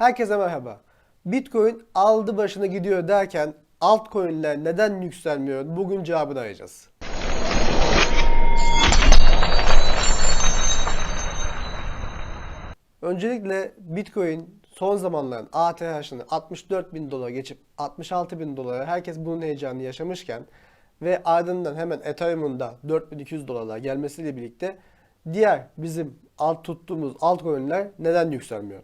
Herkese merhaba. Bitcoin aldı başına gidiyor derken altcoin'ler neden yükselmiyor? Bugün cevabını arayacağız. Öncelikle Bitcoin son zamanların ATH'ını 64 bin dolara geçip 66 bin dolara herkes bunun heyecanını yaşamışken ve ardından hemen Ethereum'un da 4200 dolara gelmesiyle birlikte diğer bizim alt tuttuğumuz altcoin'ler neden yükselmiyor?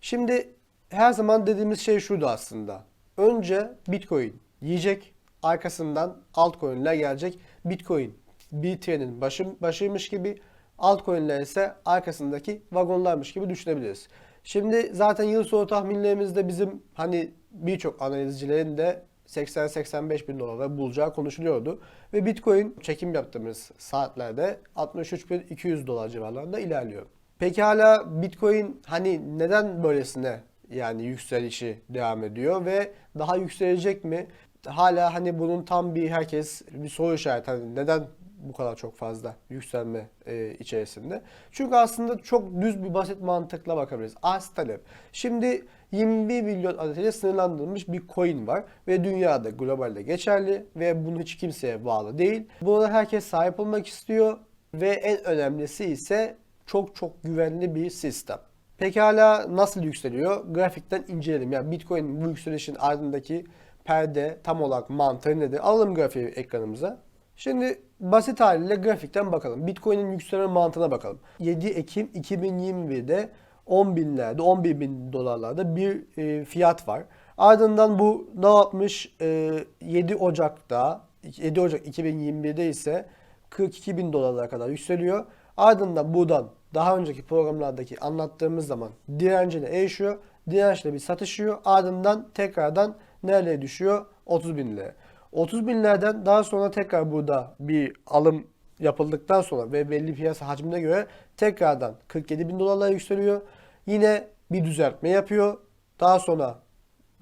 Şimdi her zaman dediğimiz şey şuydu aslında. Önce Bitcoin yiyecek, arkasından altcoin'ler gelecek. Bitcoin bir trenin başı, başıymış gibi, altcoin'ler ise arkasındaki vagonlarmış gibi düşünebiliriz. Şimdi zaten yıl sonu tahminlerimizde bizim hani birçok analizcilerin de 80-85 bin dolara bulacağı konuşuluyordu. Ve Bitcoin çekim yaptığımız saatlerde 63.200 dolar civarlarında ilerliyor. Peki hala Bitcoin hani neden böylesine yani yükselişi devam ediyor ve daha yükselecek mi? Hala hani bunun tam bir herkes bir soru işareti. Hani neden bu kadar çok fazla yükselme e, içerisinde? Çünkü aslında çok düz bir basit mantıkla bakabiliriz. Arz talep. Şimdi 21 milyon adetiyle sınırlandırılmış bir coin var ve dünyada globalde geçerli ve bunu hiç kimseye bağlı değil. Buna herkes sahip olmak istiyor ve en önemlisi ise çok çok güvenli bir sistem. Pekala nasıl yükseliyor? Grafikten inceleyelim. Yani Bitcoin'in bu yükselişin ardındaki perde tam olarak mantığı nedir? Alalım grafiği ekranımıza. Şimdi basit haliyle grafikten bakalım. Bitcoin'in yükselme mantığına bakalım. 7 Ekim 2021'de 10 binlerde, 11 bin dolarlarda bir e, fiyat var. Ardından bu ne yapmış? E, 7 Ocak'ta, 7 Ocak 2021'de ise 42 bin dolarlara kadar yükseliyor. Ardından buradan daha önceki programlardaki anlattığımız zaman direncine erişiyor. Dirençle bir satışıyor. Ardından tekrardan nereye düşüyor? 30 bin liraya. 30 binlerden daha sonra tekrar burada bir alım yapıldıktan sonra ve belli piyasa hacmine göre tekrardan 47 bin dolarlara yükseliyor. Yine bir düzeltme yapıyor. Daha sonra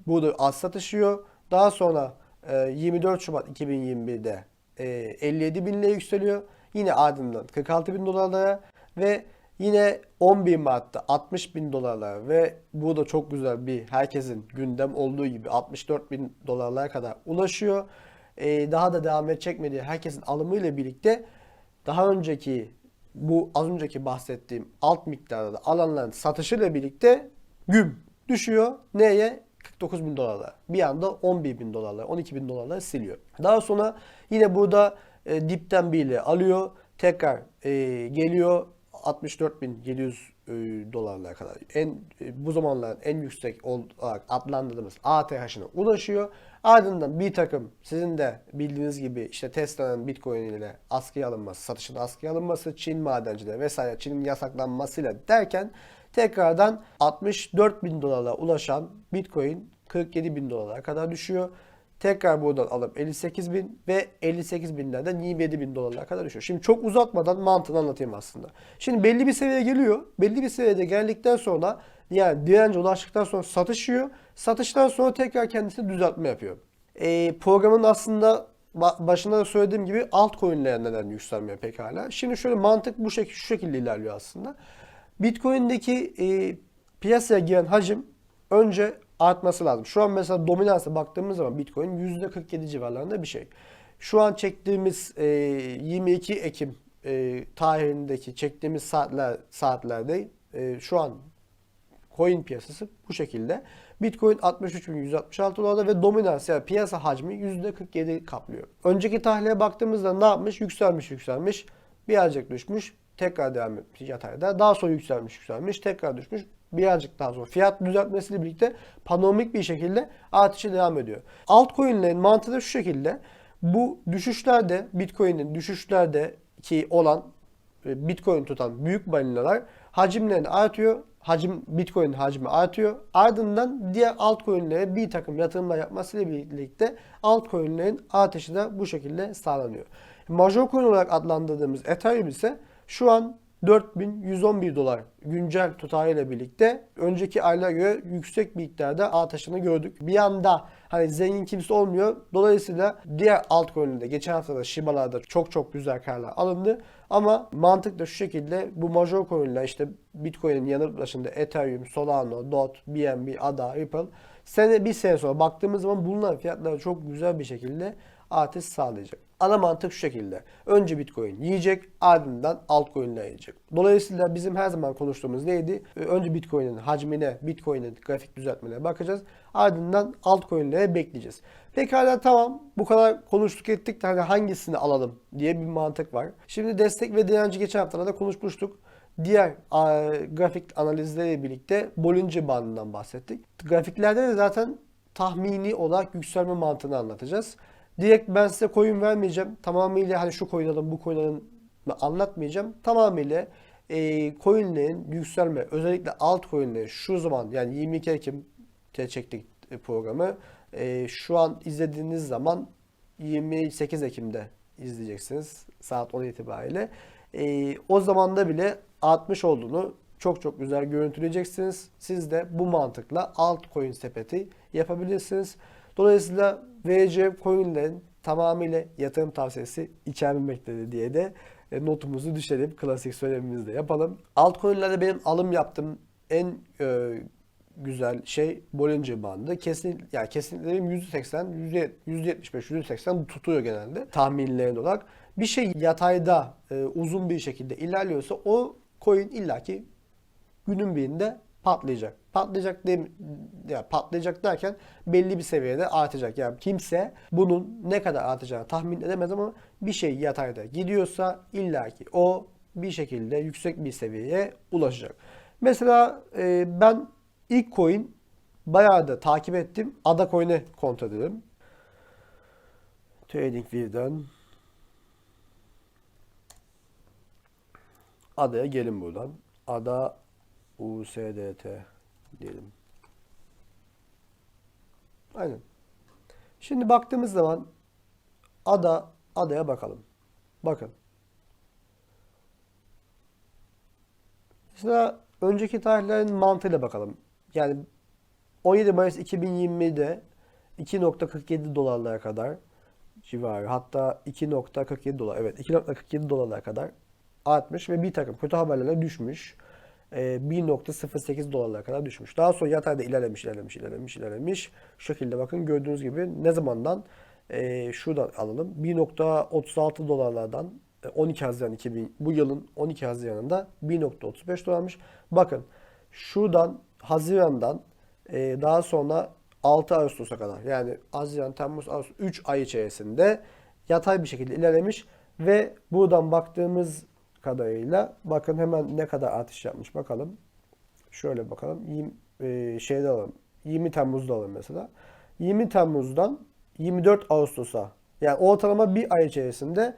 burada az satışıyor. Daha sonra e, 24 Şubat 2021'de e, 57 bin liraya yükseliyor. Yine ardından 46 bin dolarlara ve yine 11 Mart'ta 60 bin dolarlara ve bu da çok güzel bir herkesin gündem olduğu gibi 64 bin dolarlara kadar ulaşıyor. E, daha da devam edecek mi diye herkesin alımıyla birlikte daha önceki bu az önceki bahsettiğim alt miktarda alanların satışıyla birlikte güm düşüyor. Neye? 49 bin dolarlar. Bir anda 11 bin dolarlar, 12 bin dolarlar siliyor. Daha sonra yine burada e, dipten biriyle alıyor. Tekrar e, geliyor 64.700 e, dolarlara kadar. En e, bu zamanların en yüksek olarak adlandırdığımız ATH'ına ulaşıyor. Ardından bir takım sizin de bildiğiniz gibi işte Tesla'nın Bitcoin ile askıya alınması, satışın askıya alınması, Çin madencileri vesaire Çin'in yasaklanmasıyla derken tekrardan 64 bin dolara ulaşan Bitcoin 47 bin dolara kadar düşüyor. Tekrar buradan alıp 58 bin ve 58 binlerden 27 bin dolarlara kadar düşüyor. Şimdi çok uzatmadan mantığını anlatayım aslında. Şimdi belli bir seviyeye geliyor. Belli bir seviyede geldikten sonra yani dirence ulaştıktan sonra satışıyor. Satıştan sonra tekrar kendisi düzeltme yapıyor. E, programın aslında ba- başında da söylediğim gibi altcoin'ler neden yükselmiyor pekala. Şimdi şöyle mantık bu şekilde şu şekilde ilerliyor aslında. Bitcoin'deki e, piyasaya giren hacim önce artması lazım. Şu an mesela dominansa baktığımız zaman Bitcoin %47 civarlarında bir şey. Şu an çektiğimiz e, 22 Ekim e, tarihindeki çektiğimiz saatler saatlerde e, şu an coin piyasası bu şekilde. Bitcoin 63.166 dolarda ve dominans yani piyasa hacmi %47 kaplıyor. Önceki tahlile baktığımızda ne yapmış? Yükselmiş yükselmiş. Birazcık düşmüş. Tekrar devam etmiş yatayda. Daha sonra yükselmiş yükselmiş. Tekrar düşmüş. Birazcık daha sonra fiyat düzeltmesiyle birlikte panoramik bir şekilde artışı devam ediyor. Altcoin'lerin mantığı da şu şekilde. Bu düşüşlerde Bitcoin'in düşüşlerde ki olan e, Bitcoin tutan büyük balinalar hacimlerini artıyor. Hacim Bitcoin hacmi artıyor. Ardından diğer altcoin'lere bir takım yatırımlar yapmasıyla birlikte altcoin'lerin artışı da bu şekilde sağlanıyor. Major coin olarak adlandırdığımız Ethereum ise şu an 4111 dolar güncel tutarıyla birlikte önceki aylara göre yüksek miktarda artışını gördük. Bir anda hani zengin kimse olmuyor. Dolayısıyla diğer altcoin'de geçen hafta da Shiba'larda çok çok güzel karlar alındı. Ama mantık da şu şekilde bu major coin'ler işte Bitcoin'in yanı başında Ethereum, Solana, DOT, BNB, ADA, Ripple sene bir sene sonra baktığımız zaman bunların fiyatları çok güzel bir şekilde artış sağlayacak. Ana mantık şu şekilde. Önce Bitcoin yiyecek, ardından altcoin'ler yiyecek. Dolayısıyla bizim her zaman konuştuğumuz neydi? Ee, Önce Bitcoin'in hacmine, Bitcoin'in grafik düzeltmelerine bakacağız. Ardından altcoin'lere bekleyeceğiz. Pekala tamam bu kadar konuştuk ettik de hani hangisini alalım diye bir mantık var. Şimdi destek ve direnci geçen haftalarda konuşmuştuk. Diğer a, grafik analizleriyle birlikte Bollinger bandından bahsettik. Grafiklerde de zaten tahmini olarak yükselme mantığını anlatacağız. Direkt ben size coin vermeyeceğim. Tamamıyla hani şu coin alın bu coin alın anlatmayacağım. Tamamıyla e, coinlerin yükselme özellikle altcoinlerin şu zaman yani 22 Ekim'te çektik e, programı. E, şu an izlediğiniz zaman 28 Ekim'de izleyeceksiniz saat 10 itibariyle. E, o zamanda bile artmış olduğunu çok çok güzel görüntüleyeceksiniz. Siz de bu mantıkla altcoin sepeti yapabilirsiniz. Dolayısıyla VC coinlerin tamamıyla yatırım tavsiyesi içermemektedir diye de e, notumuzu düşelim. Klasik söylemimizi de yapalım. Altcoin'lerde benim alım yaptığım en e, güzel şey Bollinger bandı. Kesin yani kesinlikle %80, %75, %80 tutuyor genelde tahminlerin olarak. Bir şey yatayda e, uzun bir şekilde ilerliyorsa o coin illaki günün birinde patlayacak. Patlayacak de, ya patlayacak derken belli bir seviyede artacak. Yani kimse bunun ne kadar artacağını tahmin edemez ama bir şey yatayda gidiyorsa illaki o bir şekilde yüksek bir seviyeye ulaşacak. Mesela e, ben ilk coin bayağı da takip ettim. Ada coin'i kontrol edelim. TradingView'den Ada'ya gelin buradan. Ada USDT diyelim. Aynen. Şimdi baktığımız zaman ada adaya bakalım. Bakın. Mesela önceki tarihlerin mantığıyla bakalım. Yani 17 Mayıs 2020'de 2.47 dolarlara kadar civarı hatta 2.47 dolar evet 2.47 dolarlara kadar artmış ve bir takım kötü haberlerle düşmüş. 1.08 dolarlara kadar düşmüş. Daha sonra yatayda ilerlemiş, ilerlemiş, ilerlemiş, ilerlemiş. Şu şekilde bakın gördüğünüz gibi ne zamandan e, şuradan alalım. 1.36 dolarlardan 12 Haziran 2000 bu yılın 12 Haziran'ında 1.35 dolarmış. Bakın şuradan Haziran'dan e, daha sonra 6 Ağustos'a kadar yani Haziran, Temmuz, Ağustos 3 ay içerisinde yatay bir şekilde ilerlemiş ve buradan baktığımız kadarıyla bakın hemen ne kadar artış yapmış bakalım. Şöyle bakalım. 20, e, şeyde alalım. 20 Temmuz'da alalım mesela. 20 Temmuz'dan 24 Ağustos'a yani ortalama bir ay içerisinde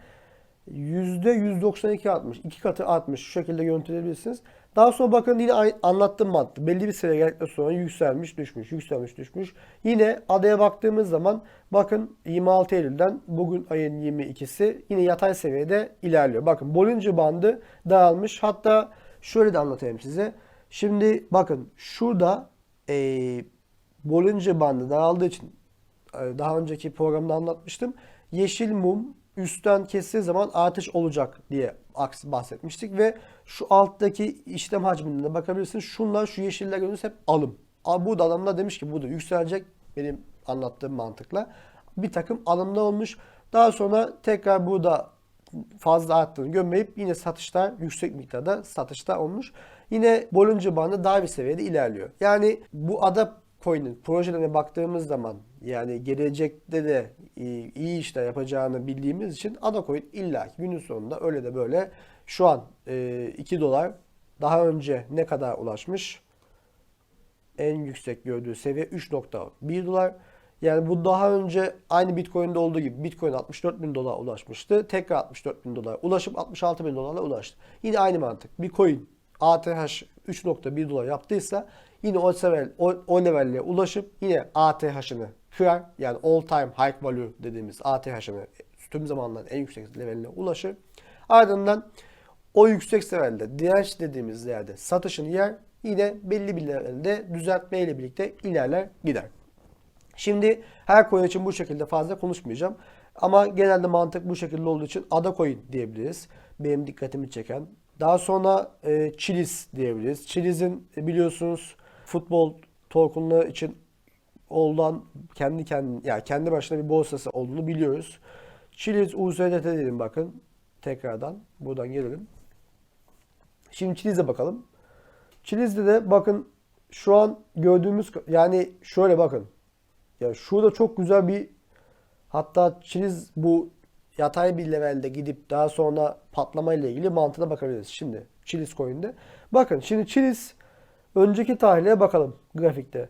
%192 artmış. iki katı artmış. Şu şekilde görüntüleyebilirsiniz. Daha sonra bakın yine anlattığım mantık. Belli bir seviye geldikten sonra yükselmiş düşmüş. Yükselmiş düşmüş. Yine adaya baktığımız zaman bakın 26 Eylül'den bugün ayın 22'si yine yatay seviyede ilerliyor. Bakın Bollinger bandı dağılmış. Hatta şöyle de anlatayım size. Şimdi bakın şurada e, Bollinger bandı dağıldığı için e, daha önceki programda anlatmıştım. Yeşil mum üstten kestiği zaman artış olacak diye bahsetmiştik ve şu alttaki işlem hacmine de bakabilirsiniz. Şunlar şu yeşiller gördüğünüz hep alım. Bu da adamlar demiş ki bu da yükselecek benim anlattığım mantıkla. Bir takım alımlar olmuş. Daha sonra tekrar burada fazla arttığını görmeyip yine satışlar yüksek miktarda satışlar olmuş. Yine Bollinger bandı daha bir seviyede ilerliyor. Yani bu ada coin'in projelerine baktığımız zaman yani gelecekte de iyi işler yapacağını bildiğimiz için Adacoin illa günün sonunda öyle de böyle şu an 2 dolar daha önce ne kadar ulaşmış? En yüksek gördüğü seviye 3.1 dolar. Yani bu daha önce aynı Bitcoin'de olduğu gibi Bitcoin 64 bin dolar ulaşmıştı. Tekrar 64 bin dolar ulaşıp 66 bin dolarla ulaştı. Yine aynı mantık. Bir coin ATH 3.1 dolar yaptıysa yine o, sevel, o, o levelle ulaşıp yine ATH'ını kırar. Yani all time high value dediğimiz ATH'ını tüm zamanların en yüksek leveline ulaşır. Ardından o yüksek seviyede direnç dediğimiz yerde satışını yer yine belli bir levelde düzeltme ile birlikte ilerler gider. Şimdi her coin için bu şekilde fazla konuşmayacağım. Ama genelde mantık bu şekilde olduğu için Ada Coin diyebiliriz. Benim dikkatimi çeken. Daha sonra e, Chiliz diyebiliriz. Chiliz'in e, biliyorsunuz futbol tokenları için olan kendi kendi yani kendi başına bir borsası olduğunu biliyoruz. Chiliz USDT dedim bakın. Tekrardan buradan gelelim. Şimdi Chiliz'e bakalım. Chiliz'de de bakın şu an gördüğümüz yani şöyle bakın. Ya şurada çok güzel bir hatta Chiliz bu yatay bir levelde gidip daha sonra patlama ile ilgili mantığına bakabiliriz. Şimdi Chiliz coin'de. Bakın şimdi Chiliz önceki tarihe bakalım grafikte.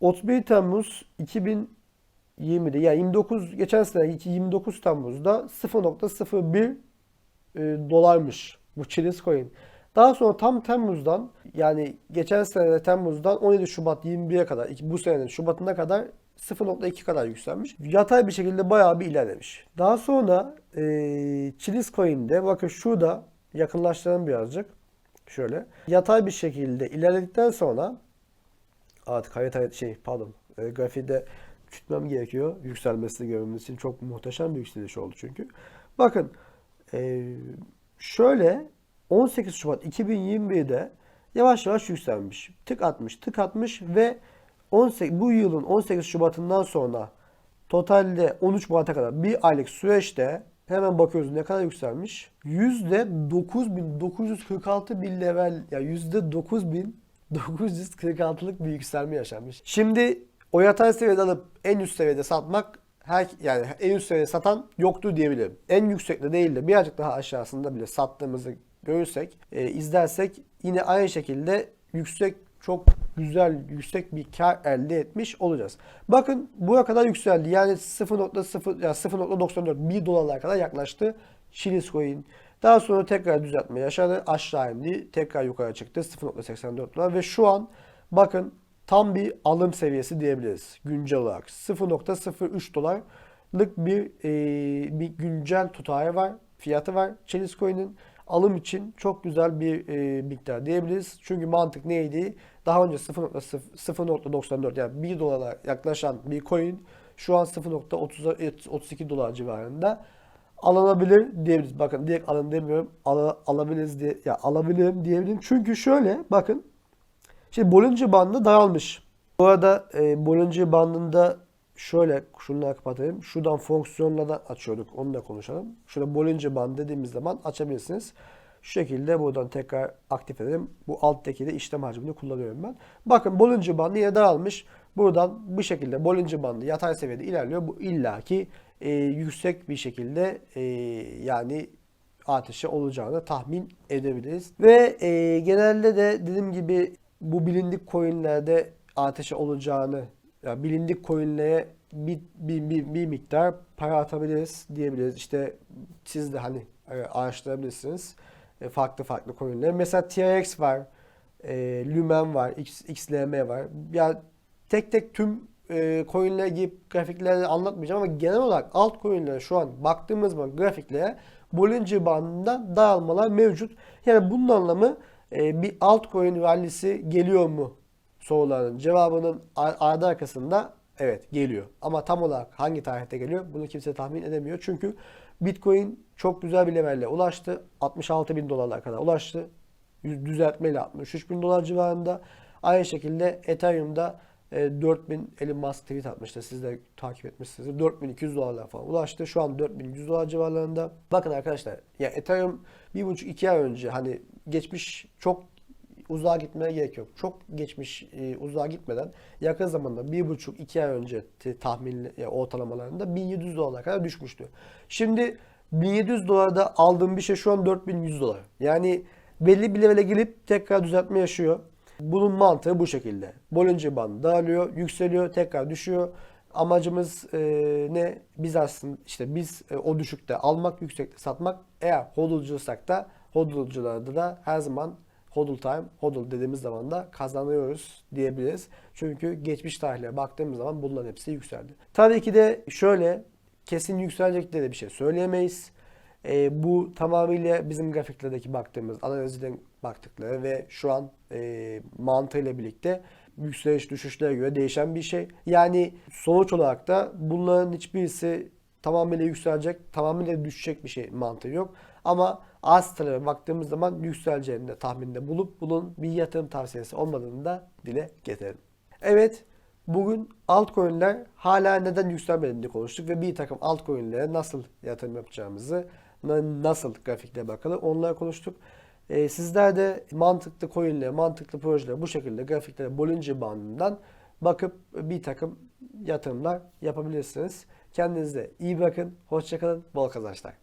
31 Temmuz 2020'de yani 29 geçen sene 29 Temmuz'da 0.01 e, dolarmış bu Chiliz coin. Daha sonra tam Temmuz'dan yani geçen sene Temmuz'dan 17 Şubat 21'e kadar bu senenin Şubat'ına kadar 0.2 kadar yükselmiş. Yatay bir şekilde bayağı bir ilerlemiş. Daha sonra e, Chiliz Coin'de bakın şurada yakınlaştıralım birazcık. Şöyle. Yatay bir şekilde ilerledikten sonra artık harita şey pardon e, grafiğde küçültmem gerekiyor. Yükselmesini görmemiz için çok muhteşem bir yükseliş oldu çünkü. Bakın e, şöyle 18 Şubat 2021'de yavaş yavaş yükselmiş. Tık atmış, tık atmış ve 18, bu yılın 18 Şubat'ından sonra totalde 13 Mart'a kadar bir aylık süreçte hemen bakıyoruz ne kadar yükselmiş. %9946 bir level ya %9946'lık bir yükselme yaşanmış. Şimdi o yatay seviyede alıp en üst seviyede satmak her yani en üst seviyede satan yoktu diyebilirim. En yüksekte değil de birazcık daha aşağısında bile sattığımızı görürsek, e, izlersek yine aynı şekilde yüksek çok güzel yüksek bir kar elde etmiş olacağız. Bakın buraya kadar yükseldi. Yani 0.0 yani 0.94 1 dolarlara kadar yaklaştı Chiliz coin. Daha sonra tekrar düzeltme yaşadı. Aşağı indi. Tekrar yukarı çıktı. 0.84 dolar ve şu an bakın tam bir alım seviyesi diyebiliriz güncel olarak. 0.03 dolarlık bir e, bir güncel tutarı var. Fiyatı var Chiliz coin'in alım için çok güzel bir e, miktar diyebiliriz. Çünkü mantık neydi? Daha önce 0.94 yani 1 dolara yaklaşan bir coin şu an 0.32 dolar civarında alınabilir diyebiliriz. Bakın direkt alın demiyorum. Al, alabiliriz diye ya alabilirim diyebilirim. Çünkü şöyle bakın. Şimdi Bollinger bandı daralmış. Bu arada e, Bollinger bandında şöyle şunları kapatayım. Şuradan fonksiyonlardan açıyorduk. Onu da konuşalım. Şurada Bollinger Band dediğimiz zaman açabilirsiniz. Şu şekilde buradan tekrar aktif edelim. Bu alttaki de işlem hacmini kullanıyorum ben. Bakın Bollinger Bandı yine daralmış. Buradan bu şekilde Bollinger Bandı yatay seviyede ilerliyor. Bu illaki e, yüksek bir şekilde e, yani ateşe olacağını tahmin edebiliriz. Ve e, genelde de dediğim gibi bu bilindik coinlerde ateşe olacağını ya bilindik coinlere bir, bir, bir, bir miktar para atabiliriz diyebiliriz. İşte siz de hani e, araştırabilirsiniz e, farklı farklı coinleri. Mesela TRX var, e, Lumen var, X, XLM var. Ya tek tek tüm e, coinlere girip grafikleri anlatmayacağım ama genel olarak alt coinlere şu an baktığımız zaman grafiklere Bollinger bandında daralmalar mevcut. Yani bunun anlamı e, bir altcoin rallisi geliyor mu soruların cevabının ardı arkasında evet geliyor. Ama tam olarak hangi tarihte geliyor bunu kimse tahmin edemiyor. Çünkü Bitcoin çok güzel bir levelle ulaştı. 66 bin dolarlara kadar ulaştı. Düzeltmeyle 63 bin dolar civarında. Aynı şekilde Ethereum'da 4000 e, Elon Musk tweet atmıştı. Siz de takip etmişsiniz. 4200 dolarlar falan ulaştı. Şu an 4100 dolar civarlarında. Bakın arkadaşlar ya Ethereum 1,5-2 ay önce hani geçmiş çok uzağa gitmeye gerek yok. Çok geçmiş e, uzağa gitmeden yakın zamanda bir buçuk iki ay önce tahmin e, ortalamalarında 1700 dolara kadar düşmüştü. Şimdi 1700 dolarda aldığım bir şey şu an 4100 dolar. Yani belli bir levele gelip tekrar düzeltme yaşıyor. Bunun mantığı bu şekilde. Bollinger bandı dağılıyor, yükseliyor, tekrar düşüyor. Amacımız e, ne? Biz aslında işte biz e, o düşükte almak, yüksekte satmak. Eğer hodulcuysak da hodulcularda da her zaman hodl time, hodl dediğimiz zaman da kazanıyoruz diyebiliriz. Çünkü geçmiş tarihlere baktığımız zaman bunların hepsi yükseldi. Tabii ki de şöyle kesin yükselecek diye de bir şey söyleyemeyiz. E, bu tamamıyla bizim grafiklerdeki baktığımız, analizden baktıkları ve şu an e, mantığıyla birlikte yükseliş düşüşlere göre değişen bir şey. Yani sonuç olarak da bunların hiçbirisi tamamıyla yükselecek, tamamıyla düşecek bir şey mantığı yok. Ama az tarafa baktığımız zaman yükseleceğini de tahminde bulup bunun bir yatırım tavsiyesi olmadığını da dile getirelim. Evet, bugün altcoin'ler hala neden yükselmediğini konuştuk ve bir takım altcoin'lere nasıl yatırım yapacağımızı, na- nasıl grafikle bakalım onları konuştuk. Ee, sizler de mantıklı coin'lere, mantıklı projelere bu şekilde grafiklere Bollinger bandından bakıp bir takım yatırımlar yapabilirsiniz. Kendinize iyi bakın, hoşçakalın, bol kazançlar.